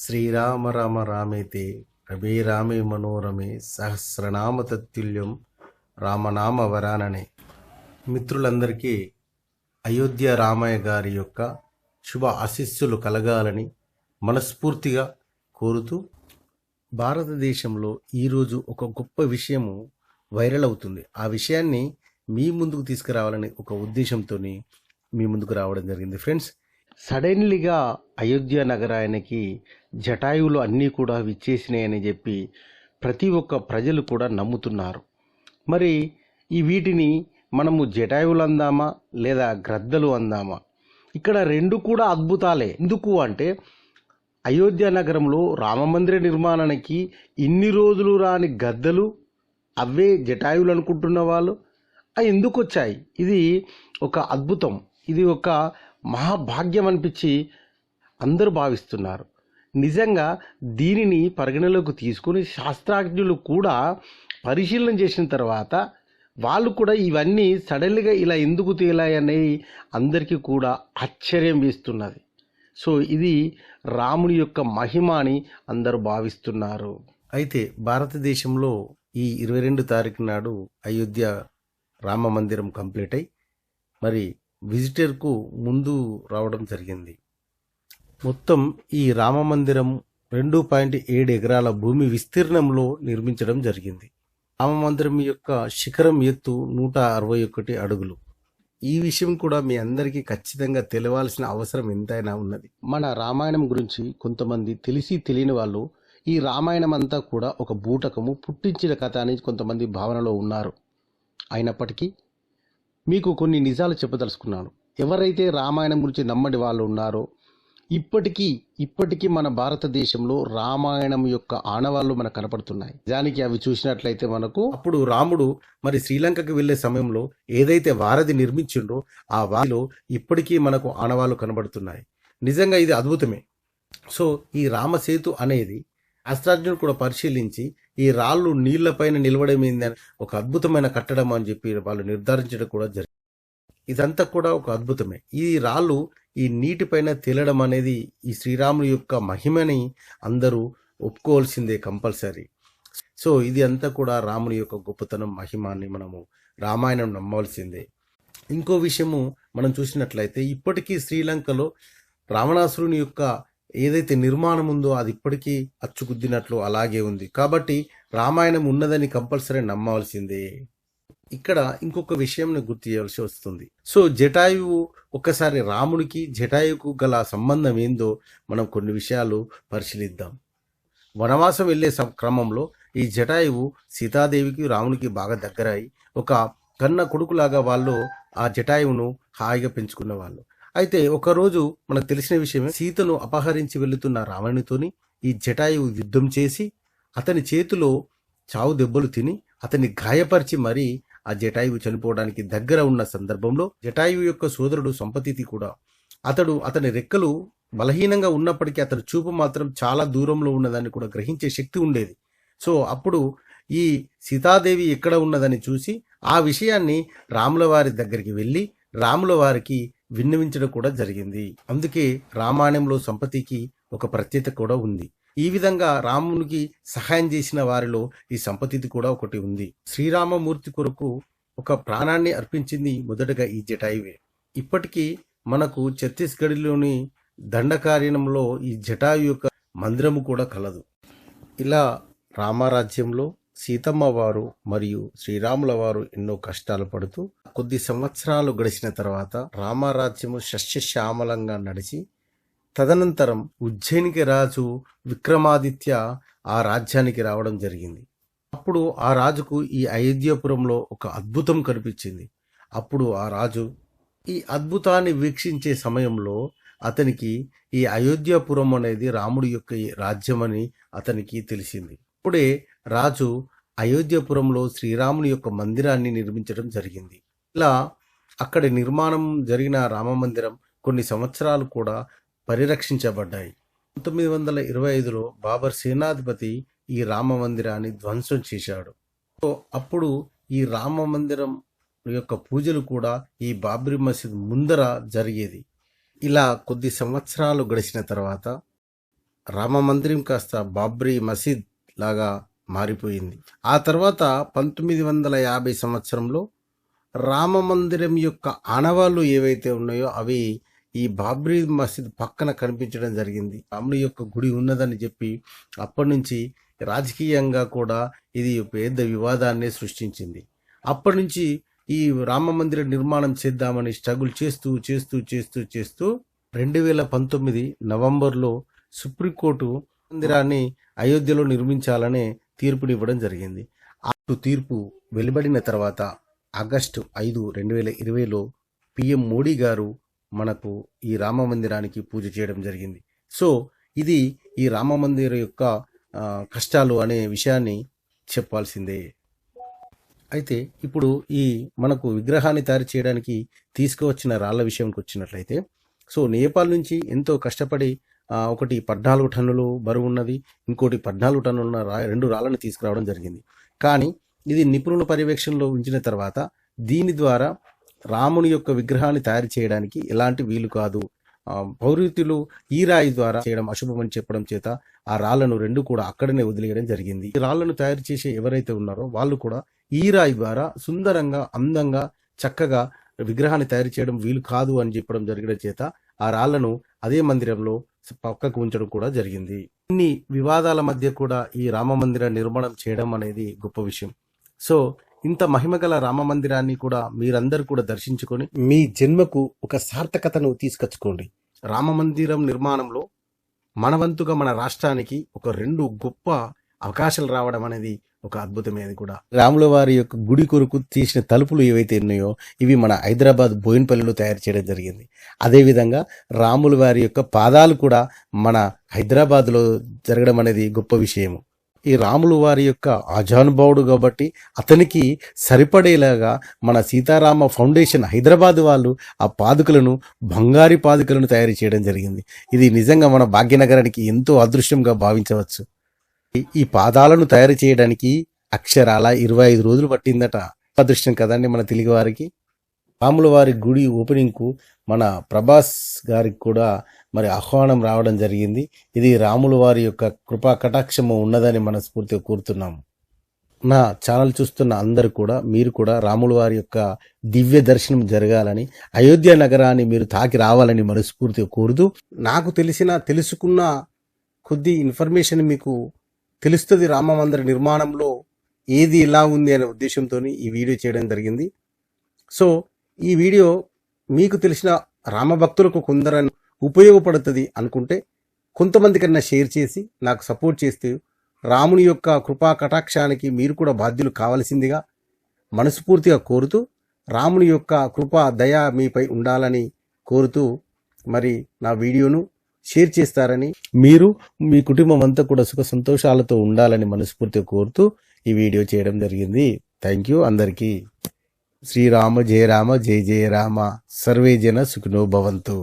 శ్రీరామ రామ రామేతే రమే రామే మనోరమే సహస్రనామ తత్తుల్యం రామనామ వరాననే. మిత్రులందరికీ అయోధ్య రామయ్య గారి యొక్క శుభ ఆశీస్సులు కలగాలని మనస్ఫూర్తిగా కోరుతూ భారతదేశంలో ఈరోజు ఒక గొప్ప విషయము వైరల్ అవుతుంది. ఆ విషయాన్ని మీ ముందుకు తీసుకురావాలని ఒక ఉద్దేశంతో మీ ముందుకు రావడం జరిగింది. ఫ్రెండ్స్ సడన్లీగా అయోధ్య నగరానికి జటాయువులు అన్నీ కూడా విచ్చేసినాయని చెప్పి ప్రతి ఒక్క ప్రజలు కూడా నమ్ముతున్నారు. మరి ఈ వీటిని మనము జటాయువులు అందామా లేదా గ్రద్దలు అందామా? ఇక్కడ రెండు కూడా అద్భుతాలే. ఎందుకు అంటే అయోధ్య నగరంలో రామమందిర నిర్మాణానికి ఇన్ని రోజులు రాని గద్దలు అవే జటాయువులు అనుకుంటున్న వాళ్ళు అవి ఎందుకు వచ్చాయి? ఇది ఒక అద్భుతం. ఇది ఒక మహాభాగ్యం అనిపించి అందరూ భావిస్తున్నారు. నిజంగా దీనిని పరిగణలోకి తీసుకుని శాస్త్రజ్ఞులు కూడా పరిశీలన చేసిన తర్వాత వాళ్ళు కూడా ఇవన్నీ సడన్గా ఇలా ఎందుకు తేలాయనేది అందరికీ కూడా ఆశ్చర్యం వేస్తున్నది. సో ఇది రాముని యొక్క మహిమ అని అందరూ భావిస్తున్నారు. అయితే భారతదేశంలో ఈ ఇరవై రెండు తారీఖు నాడు అయోధ్య రామ మందిరం కంప్లీట్ అయి మరి విజిటర్కు ముందు రావడం జరిగింది. మొత్తం ఈ రామ మందిరం రెండు పాయింట్ ఏడు ఎకరాల భూమి విస్తీర్ణంలో నిర్మించడం జరిగింది. రామ మందిరం యొక్క శిఖరం ఎత్తు నూట అరవై ఒకటి అడుగులు. ఈ విషయం కూడా మీ అందరికీ ఖచ్చితంగా తెలవాల్సిన అవసరం ఎంతైనా ఉన్నది. మన రామాయణం గురించి కొంతమంది తెలిసి తెలియని వాళ్ళు ఈ రామాయణం అంతా కూడా ఒక బూటకము పుట్టించిన కథ అని కొంతమంది భావనలో ఉన్నారు. అయినప్పటికీ మీకు కొన్ని నిజాలు చెప్పదలుచుకున్నాను. ఎవరైతే రామాయణం గురించి నమ్మని వాళ్ళు ఉన్నారో ఇప్పటికీ ఇప్పటికీ మన భారతదేశంలో రామాయణం యొక్క ఆనవాళ్ళు మనకు కనపడుతున్నాయి. నిజానికి అవి చూసినట్లయితే మనకు అప్పుడు రాముడు మరి శ్రీలంకకి వెళ్ళే సమయంలో ఏదైతే వారధి నిర్మించిండ్రో ఆ వారిలో ఇప్పటికీ మనకు ఆనవాళ్ళు కనబడుతున్నాయి. నిజంగా ఇది అద్భుతమే. సో ఈ రామసేతు అనేది శాస్త్రజ్ఞులు కూడా పరిశీలించి ఈ రాళ్ళు నీళ్ళపైన నిలవడమైందని ఒక అద్భుతమైన కట్టడం అని చెప్పి వాళ్ళు నిర్ధారించడం కూడా జరిగింది. ఇదంతా కూడా ఒక అద్భుతమే. ఈ రాళ్ళు ఈ నీటిపైన తేలడం అనేది ఈ శ్రీరాముని యొక్క మహిమని అందరూ ఒప్పుకోవాల్సిందే కంపల్సరీ. సో ఇది అంతా కూడా రాముని యొక్క గొప్పతనం మహిమాన్ని మనము రామాయణం నమ్మవలసిందే. ఇంకో విషయము మనం చూసినట్లయితే ఇప్పటికీ శ్రీలంకలో రావణాసురుని యొక్క ఏదైతే నిర్మాణం ఉందో అది ఇప్పటికీ అచ్చుగుద్దినట్లు అలాగే ఉంది. కాబట్టి రామాయణం ఉన్నదని కంపల్సరీ నమ్మవలసిందే. ఇక్కడ ఇంకొక విషయం గుర్తు చేయవలసి వస్తుంది. సో జటాయువు ఒక్కసారి రాముడికి జటాయువుకు గల సంబంధం ఏందో మనం కొన్ని విషయాలు పరిశీలిద్దాం. వనవాసం వెళ్ళే సం- క్రమంలో ఈ జటాయువు సీతాదేవికి రామునికి బాగా దగ్గరై ఒక కన్న కొడుకులాగా వాళ్ళు ఆ జటాయువును హాయిగా పెంచుకున్న వాళ్ళు. అయితే ఒకరోజు మనకు తెలిసిన విషయమే సీతను అపహరించి వెళుతున్న రావణునితోని ఈ జటాయువు యుద్ధం చేసి అతని చేతిలో చావు దెబ్బలు తిని అతన్ని గాయపరిచి మరీ ఆ జటాయువు చనిపోవడానికి దగ్గర ఉన్న సందర్భంలో జటాయువు యొక్క సోదరుడు సంపతితి కూడా అతడు అతని రెక్కలు బలహీనంగా ఉన్నప్పటికీ అతని చూపు మాత్రం చాలా దూరంలో ఉన్నదాన్ని కూడా గ్రహించే శక్తి ఉండేది. సో అప్పుడు ఈ సీతాదేవి ఎక్కడ ఉన్నదని చూసి ఆ విషయాన్ని రాముల వారి దగ్గరికి వెళ్ళి రాముల వారికి విన్నవించడం కూడా జరిగింది. అందుకే రామాయణంలో సంపతికి ఒక ప్రత్యేకత కూడా ఉంది. ఈ విధంగా రామునికి సహాయం చేసిన వారిలో ఈ సంపతిది కూడా ఒకటి ఉంది. శ్రీరామమూర్తి కొరకు ఒక ప్రాణాన్ని అర్పించింది మొదటగా ఈ జటాయువే. ఇప్పటికీ మనకు ఛత్తీస్గఢ్లోని దండకార్యంలో ఈ జటాయు యొక్క మందిరము కూడా కలదు. ఇలా రామరాజ్యంలో సీతమ్మ వారు మరియు శ్రీరాముల వారు ఎన్నో కష్టాలు పడుతూ కొద్ది సంవత్సరాలు గడిచిన తర్వాత రామరాజ్యము సస్యశ్యామలంగా నడిచి తదనంతరం ఉజ్జయినికి రాజు విక్రమాదిత్య ఆ రాజ్యానికి రావడం జరిగింది. అప్పుడు ఆ రాజుకు ఈ అయోధ్యపురంలో ఒక అద్భుతం కనిపించింది. అప్పుడు ఆ రాజు ఈ అద్భుతాన్ని వీక్షించే సమయంలో అతనికి ఈ అయోధ్యపురం అనేది రాముడి యొక్క ఈ రాజ్యమని అతనికి తెలిసింది. అప్పుడే రాజు అయోధ్యపురంలో శ్రీరాముని యొక్క మందిరాన్ని నిర్మించడం జరిగింది. ఇలా అక్కడి నిర్మాణం జరిగిన రామ మందిరం కొన్ని సంవత్సరాలు కూడా పరిరక్షించబడ్డాయి. పంతొమ్మిది వందల ఇరవై ఐదులో బాబర్ సేనాధిపతి ఈ రామ మందిరాన్ని ధ్వంసం చేశాడు. సో అప్పుడు ఈ రామ మందిరం యొక్క పూజలు కూడా ఈ బాబ్రీ మసీద్ ముందర జరిగేది. ఇలా కొద్ది సంవత్సరాలు గడిచిన తర్వాత రామ మందిరం కాస్త బాబ్రీ మసీద్ లాగా మారిపోయింది. ఆ తర్వాత పంతొమ్మిది వందల యాభై సంవత్సరంలో రామ మందిరం యొక్క ఆనవాళ్ళు ఏవైతే ఉన్నాయో అవి ఈ బాబ్రీ మసీద్ పక్కన కనిపించడం జరిగింది. రాముడి యొక్క గుడి ఉన్నదని చెప్పి అప్పటి నుంచి రాజకీయంగా కూడా ఇది పెద్ద వివాదాన్ని సృష్టించింది. అప్పటి నుంచి ఈ రామ మందిర నిర్మాణం చేద్దామని స్ట్రగుల్ చేస్తూ చేస్తూ చేస్తూ చేస్తూ రెండు వేల పంతొమ్మిది నవంబర్లో సుప్రీంకోర్టు మందిరాన్ని అయోధ్యలో నిర్మించాలనే తీర్పునివ్వడం జరిగింది. ఆ తీర్పు వెలువడిన తర్వాత ఆగస్టు ఐదు రెండు వేల ఇరవైలో పిఎం మోడీ గారు మనకు ఈ రామ మందిరానికి పూజ చేయడం జరిగింది. సో ఇది ఈ రామ మందిర యొక్క కష్టాలు అనే విషయాన్ని చెప్పాల్సిందే. అయితే ఇప్పుడు ఈ మనకు విగ్రహాన్ని తయారు చేయడానికి తీసుకువచ్చిన రాళ్ళ విషయంకి వచ్చినట్లయితే సో నేపాల్ నుంచి ఎంతో కష్టపడి ఒకటి పద్నాలుగు టన్నులు బరువు ఉన్నది ఇంకోటి పద్నాలుగు టన్నుల రా రెండు రాళ్ళను తీసుకురావడం జరిగింది. కానీ ఇది నిపుణుల పర్యవేక్షణలో ఉంచిన తర్వాత దీని ద్వారా రాముని యొక్క విగ్రహాన్ని తయారు చేయడానికి ఎలాంటి వీలు కాదు. ఆ, పౌరుతులు ఈ రాయి ద్వారా చేయడం అశుభమని చెప్పడం చేత ఆ రాళ్ళను రెండు కూడా అక్కడనే వదిలేయడం జరిగింది. ఈ రాళ్ళను తయారు చేసే ఎవరైతే ఉన్నారో వాళ్ళు కూడా ఈ రాయి ద్వారా సుందరంగా అందంగా చక్కగా విగ్రహాన్ని తయారు చేయడం వీలు కాదు అని చెప్పడం జరిగిన చేత ఆ రాళ్ళను అదే మందిరంలో పక్కకు ఉంచడం కూడా జరిగింది. ఇన్ని వివాదాల మధ్య కూడా ఈ రామ మందిర నిర్మాణం చేయడం అనేది గొప్ప విషయం. సో ఇంత మహిమగల రామ మందిరాన్ని కూడా మీరందరూ కూడా దర్శించుకొని మీ జన్మకు ఒక సార్థకతను తీసుకొచ్చుకోండి. రామ మందిరం నిర్మాణంలో మనవంతుగా మన రాష్ట్రానికి ఒక రెండు గొప్ప అవకాశాలు రావడం అనేది ఒక అద్భుతమైనది కూడా. రాముల వారి యొక్క గుడి కొరకు తీసిన తలుపులు ఏవైతే ఉన్నాయో ఇవి మన హైదరాబాద్ బోయిన్పల్లిలో తయారు చేయడం జరిగింది. అదేవిధంగా రాముల వారి యొక్క పాదాలు కూడా మన హైదరాబాద్లో జరగడం అనేది గొప్ప విషయము. ఈ రాములు వారి యొక్క ఆజానుభావుడు కాబట్టి అతనికి సరిపడేలాగా మన సీతారామ ఫౌండేషన్ హైదరాబాద్ వాళ్ళు ఆ పాదుకలను బంగారి పాదుకలను తయారు చేయడం జరిగింది. ఇది నిజంగా మన భాగ్యనగరానికి ఎంతో అదృశ్యంగా భావించవచ్చు. ఈ- ఈ పాదాలను తయారు చేయడానికి అక్షరాల ఇరవై ఐదు రోజులు పట్టిందట. అదృష్టం కదండి మన తెలుగు వారికి. పాముల వారి గుడి ఓపెనింగ్కు మన ప్రభాస్ గారికి కూడా మరి ఆహ్వానం రావడం జరిగింది. ఇది రాముల వారి యొక్క కృపా కటాక్షము ఉన్నదని మనస్ఫూర్తిగా కోరుతున్నాము నా ఛానల్ చూస్తున్న అందరూ కూడా మీరు కూడా రాముల వారి యొక్క దివ్య దర్శనం జరగాలని అయోధ్య నగరాన్ని మీరు తాకి రావాలని మనస్ఫూర్తిగా కోరుతూ నాకు తెలిసిన తెలుసుకున్న కొద్ది ఇన్ఫర్మేషన్ మీకు తెలుస్తుంది రామ మందిర నిర్మాణంలో ఏది ఎలా ఉంది అనే ఉద్దేశంతో ఈ వీడియో చేయడం జరిగింది. సో ఈ వీడియో మీకు తెలిసిన రామభక్తులకు కొందరని ఉపయోగపడుతుంది అనుకుంటే కొంతమంది కన్నా షేర్ చేసి నాకు సపోర్ట్ చేస్తూ రాముని యొక్క కృపా కటాక్షానికి మీరు కూడా బాధ్యులు కావలసిందిగా మనస్ఫూర్తిగా కోరుతూ రాముని యొక్క కృపా దయ మీపై ఉండాలని కోరుతూ మరి నా వీడియోను షేర్ చేస్తారని మీరు మీ కుటుంబం అంతా కూడా సుఖ సంతోషాలతో ఉండాలని మనస్ఫూర్తిగా కోరుతూ ఈ వీడియో చేయడం జరిగింది. థ్యాంక్ యూ అందరికీ. శ్రీరామ జయ రామ జయ జయ రామ. సర్వే జన సుఖినో భవంతు.